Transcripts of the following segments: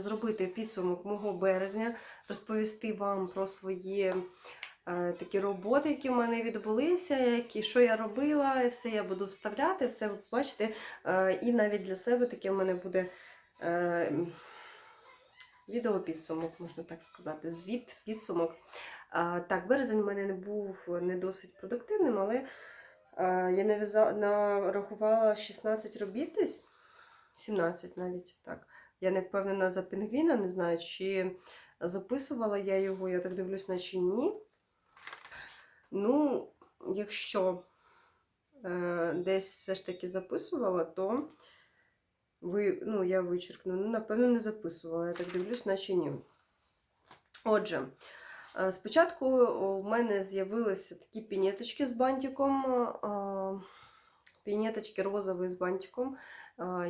зробити підсумок мого березня, розповісти вам про свої е, такі роботи, які в мене відбулися, які, що я робила, і все я буду вставляти, все ви побачите. Е, і навіть для себе таке в мене буде е, відео можна так сказати, звіт, підсумок. Так, березень в мене не був не досить продуктивним, але я нарахувала 16 робіт десь. 17 навіть так. Я не впевнена за пінгвіна, не знаю, чи записувала я його, я так дивлюсь, наче ні. Ну, якщо е, десь все ж таки записувала, то ви, ну, я вичеркну. Ну, напевно, не записувала, я так дивлюсь, наче ні. Отже, е, спочатку у мене з'явилися такі пінеточки з бантиком. е, Пінеточки розові з бантиком.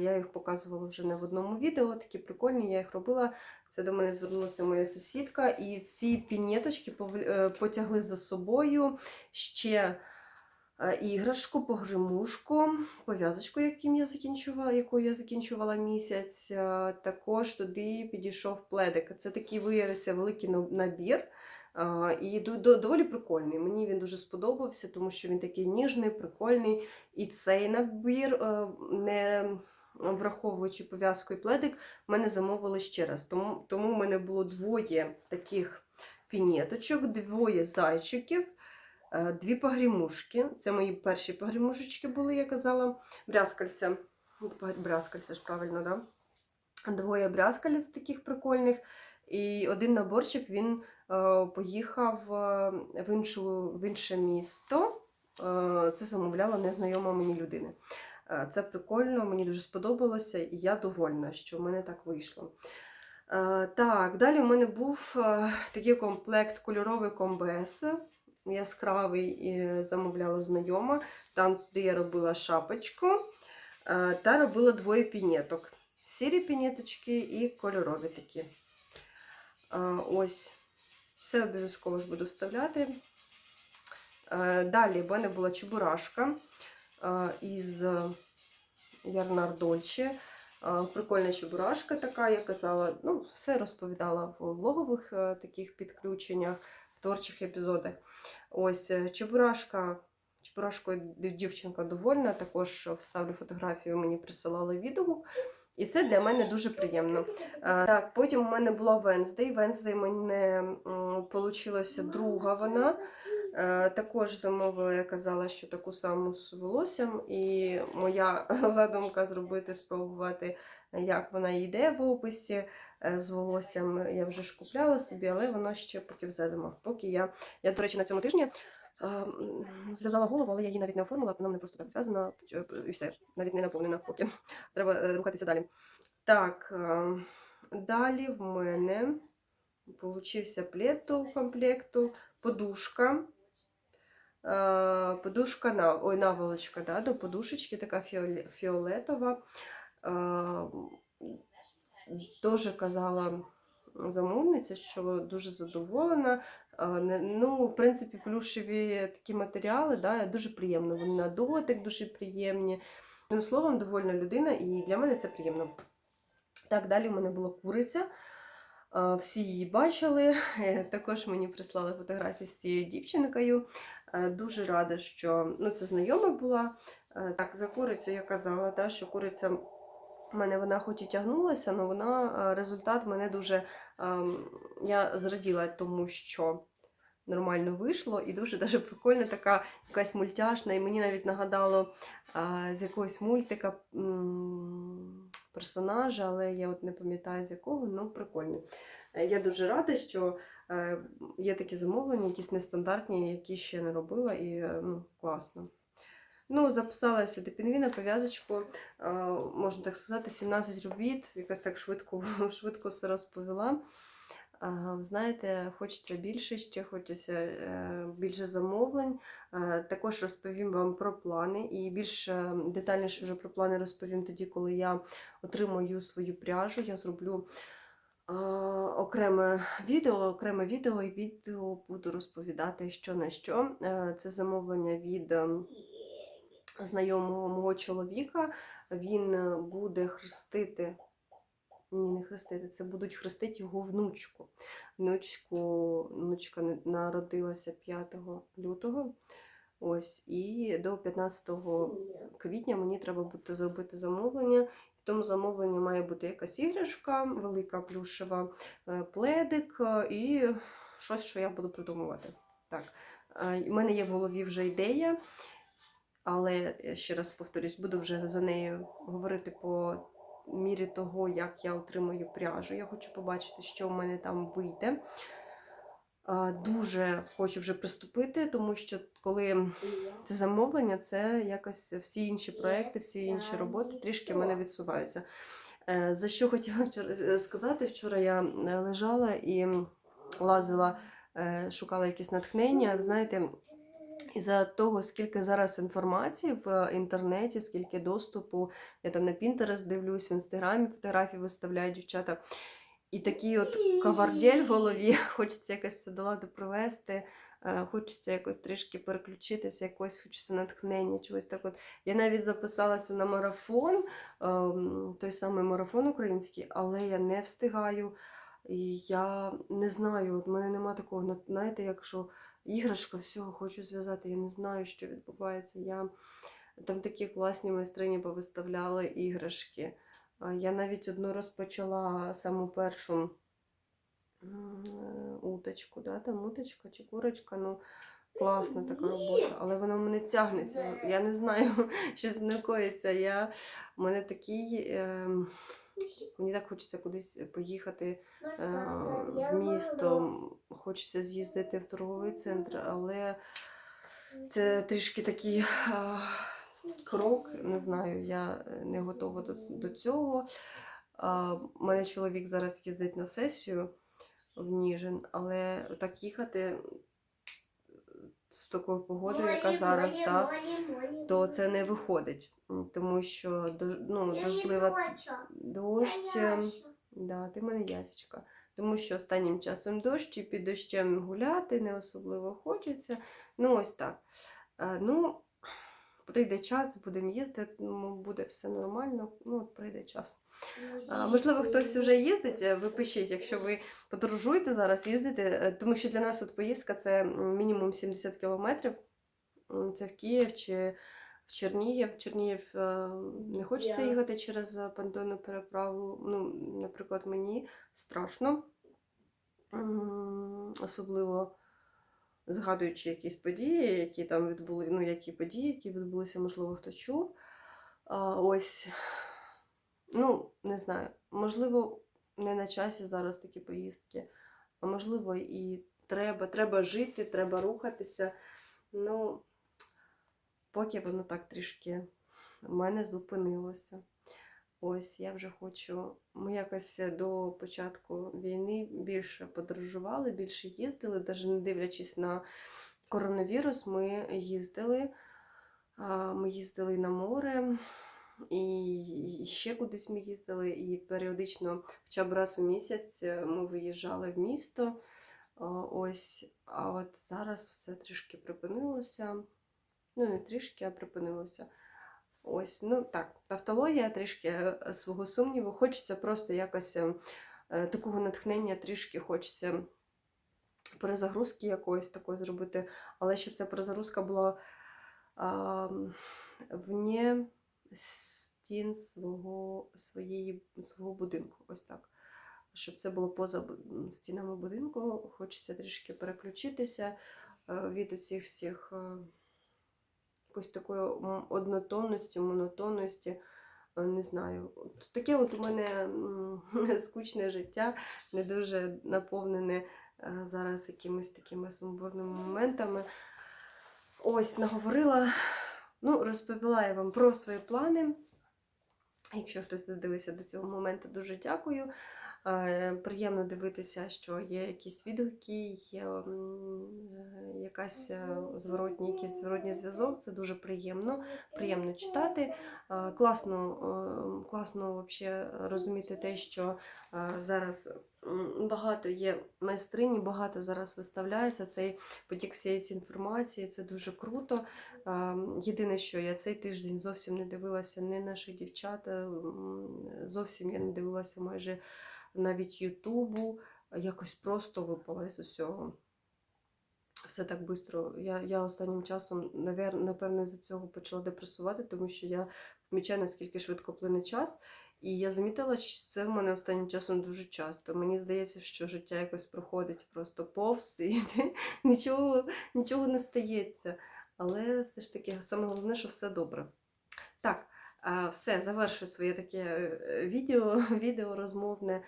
Я їх показувала вже не в одному відео, такі прикольні, я їх робила. Це до мене звернулася моя сусідка, і ці пінеточки е, потягли за собою ще е, іграшку, погремушку, пов'язочку, яким я закінчувала, якою я закінчувала місяць. Е, Також туди підійшов пледик. Це такий виявився великий набір. І до- до- доволі прикольний. Мені він дуже сподобався, тому що він такий ніжний, прикольний. І цей набір, е, не враховуючи пов'язку і пледик, мене замовили ще раз. Тому, тому в мене було двоє таких пінеточок, двоє зайчиків, е, дві погрімушки. Це мої перші погрімушечки були, я казала, брязкальця. Брязкальця ж правильно, да? Двоє брязкалець таких прикольних. І один наборчик він е, поїхав е, в, іншу, в інше місто. Е, Це замовляла незнайома мені людина. Це прикольно, мені дуже сподобалося, і я довольна, що в мене так вийшло. Так, далі в мене був такий комплект кольоровий комбес. Яскравий і замовляла знайома. Там туди я робила шапочку та робила двоє пінеток. Сірі пінеточки і кольорові такі. Е, Ось. Все обов'язково ж буду вставляти. Е, Далі в мене була чебурашка е, із Ярнар Дольче. Е, Прикольна чебурашка така, я казала, ну, все розповідала в влогових е, таких підключеннях, в творчих епізодах. Ось чебурашка. Чебурашкою дівчинка довольна, також вставлю фотографію, мені присилали відгук. І це для мене дуже приємно. Е, Так, потім у мене була Венздей. Венздей мене вийшла друга вона. Е, Також замовила, я казала, що таку саму з волоссям. І моя задумка зробити, спробувати, як вона йде в описі з волоссям. Я вже ж купляла собі, але воно ще поки в задумах. Поки я, я, до речі, на цьому тижні. е, Зв'язала голову, але я її навіть не оформила, вона мене просто так зв'язана е, і все, навіть не наповнена поки. Треба е, рухатися далі. Так, е, далі в мене получився плед до комплекту, подушка. Е, Подушка на ой, наволочка, да, до подушечки, така фіолетова. Дуже казала замовниця, що дуже задоволена. Ну, в принципі, плюшеві такі матеріали, да, дуже приємно. Вони на дотик дуже приємні. Одним словом, довольна людина, і для мене це приємно. Так, далі в мене була куриця. Всі її бачили. Також мені прислали фотографії з цією дівчинкою. Дуже рада, що ну, це знайома була. Так, за курицю я казала, да, що куриця в мене вона хоч і тягнулася, але вона е, результат мене дуже. ем, Я зраділа тому, що нормально вийшло, і дуже даже прикольна така якась мультяшна, і мені навіть нагадало а, з якогось мультика персонажа, але я от не пам'ятаю з якого, ну прикольно. Е, Я дуже рада, що е, є такі замовлення, якісь нестандартні, які ще не робила, і е, ну, класно. Ну, записала сюди пінгвіна, пов'язочку, е, можна так сказати, 17 робіт, якось так швидко, швидко все розповіла. Знаєте, хочеться більше, ще хочеться е, більше замовлень. Е, Також розповім вам про плани і більш е, детальніше вже про плани розповім тоді, коли я отримаю свою пряжу. Я зроблю е, окреме відео, окреме відео і відео буду розповідати, що на що. Е, Це замовлення від е, знайомого мого чоловіка. Він е, буде хрестити ні, не хрестити, це будуть хрестити його внучку. Внучку, внучка народилася 5 лютого. Ось, і до 15 квітня мені треба буде зробити замовлення. В тому замовленні має бути якась іграшка, велика плюшева, е, пледик е, і щось, що я буду придумувати. Так, у мене є в голові вже ідея, але я ще раз повторюсь, буду вже за нею говорити по мірі того, як я отримую пряжу. Я хочу побачити, що в мене там вийде. Дуже хочу вже приступити, тому що коли це замовлення, це якось всі інші проекти, всі інші роботи трішки в мене відсуваються. Е, За що хотіла вчора е, сказати, вчора я е, лежала і лазила, е, шукала якесь натхнення. Знаєте, із-за того, скільки зараз інформації в інтернеті, скільки доступу, я там на Pinterest дивлюсь, в інстаграмі фотографії виставляють дівчата. І такий от кавардель в голові, хочеться якось все до ладу провести, е, хочеться якось трішки переключитися, якось хочеться натхнення, чогось так от. Я навіть записалася на марафон, ем, той самий марафон український, але я не встигаю. І я не знаю, от в мене нема такого, знаєте, якщо іграшка, всього хочу зв'язати, я не знаю, що відбувається. Я... Там такі класні майстрині повиставляли іграшки. Я навіть одну розпочала саму першу е, уточку, да? там уточка чи курочка, ну класна така робота, але вона в мене тягнеться. Я не знаю, що з мною коїться. Я... У мене такий. ем, Мені так хочеться кудись поїхати е, в місто, хочеться з'їздити в торговий центр, але це трішки такий а, крок, не знаю, я е, не готова до, до цього. У мене чоловік зараз їздить на сесію в Ніжин, але так їхати з такою погодою, яка зараз, так, то це не виходить, тому що ну, дождлива дощ. ем, Да, ти мене ясечка. Тому що останнім часом дощ і під дощем гуляти не особливо хочеться. Ну, ось так. Е, ну, прийде час, будемо їздити, ну, буде все нормально. Ну, от прийде час. А, можливо, хтось вже їздить. е, Ви пишіть, якщо ви подорожуєте зараз, їздите, е, тому що для нас от поїздка це мінімум 70 кілометрів. Це в Київ чи в Чернігів. Чернігів е, не хочеться їхати через понтонну переправу. Ну, наприклад, мені страшно. Особливо згадуючи якісь події, які там відбули, ну, які події, які відбулися, можливо, хто чув. А, ось, ну, не знаю, можливо, не на часі зараз такі поїздки, а можливо, і треба. Треба жити, треба рухатися. Ну, поки воно так трішки в мене зупинилося. Ось я вже хочу. Ми якось до початку війни більше подорожували, більше їздили, навіть не дивлячись на коронавірус, ми їздили. Ми їздили на море, і ще кудись ми їздили, і періодично, хоча б раз у місяць, е, ми виїжджали в місто. Ось, а от зараз все трішки припинилося. Ну, не трішки, а припинилося. Ось, ну так, тавтологія трішки е, свого сумніву. Хочеться просто якось е, е, такого натхнення, трішки хочеться перезагрузки якоїсь такої зробити, але щоб ця перезагрузка була а, вне стін свого, своєї, свого будинку. Ось так. Щоб це було поза стінами будинку, хочеться трішки переключитися е, від оцих всіх якоїсь такої однотонності, монотонності. е, Не знаю. Таке от у мене скучне життя, не дуже наповнене е, зараз якимись такими сумбурними моментами. Ось, наговорила, ну, розповіла я вам про свої плани. Якщо хтось додивився до цього моменту, дуже дякую. Е, Приємно дивитися, що є якісь відгуки, є е, якась е, зворотній, якийсь зворотній зв'язок. Це дуже приємно, приємно читати. Класно, класно вообще розуміти те, що зараз багато є майстрині, багато зараз виставляється цей потік всієї цієї інформації. Це дуже круто. Єдине, що я цей тиждень зовсім не дивилася ні наших дівчат, зовсім я не дивилася майже навіть Ютубу, якось просто випала з усього. Все так швидко. Я, я останнім часом, напевно, з-за цього почала депресувати, тому що я помічаю, наскільки швидко плине час. І я замітила, що це в мене останнім часом дуже часто. Мені здається, що життя якось проходить просто повз і нічого, нічого не стається. Але все ж таки, саме головне, що все добре. Так, все, завершую своє таке е, відео, відео розмовне.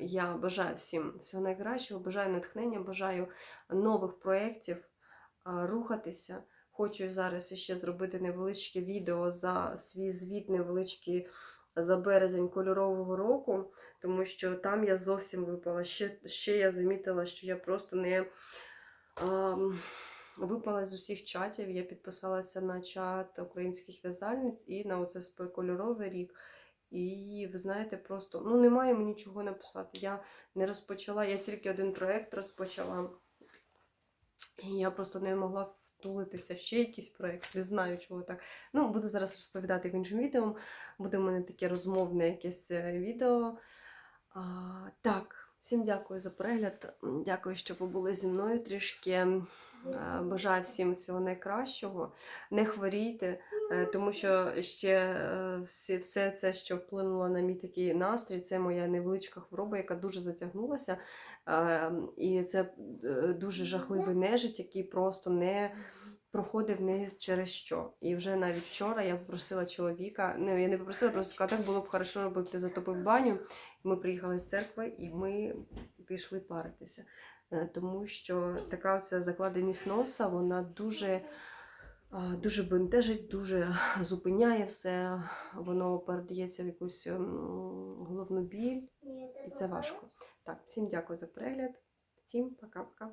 Я бажаю всім всього найкращого, бажаю натхнення, бажаю нових проєктів, рухатися. Хочу зараз ще зробити невеличке відео за свій звіт невеличкий за березень кольорового року, тому що там я зовсім випала. Ще, ще я замітила, що я просто не. А, Випала з усіх чатів, я підписалася на чат українських в'язальниць і на оце спе- кольоровий рік. І ви знаєте, просто ну немає мені чого написати. Я не розпочала, я тільки один проєкт розпочала. І я просто не могла втулитися ще якийсь проєкт, не знаю, чого так. Ну, буду зараз розповідати в іншому відео. Буде в мене таке розмовне якесь е, відео. А, так, всім дякую за перегляд. Дякую, що побули зі мною трішки. Е, Бажаю всім всього найкращого. Не хворійте, е, тому що ще е, все це, що вплинуло на мій такий настрій, це моя невеличка хвороба, яка дуже затягнулася. Е, І це дуже жахливий нежить, який просто не проходив не через що. І вже навіть вчора я попросила чоловіка, не я не попросила, просто сказала, так було б хорошо, аби ти затопив баню. Ми приїхали з церкви і ми пішли паритися. Е, Тому що така оця закладеність носа, вона дуже, дуже бентежить, дуже зупиняє все, воно передається в якусь ем, головну біль, і це важко. Так, всім дякую за перегляд. Всім пока-пока.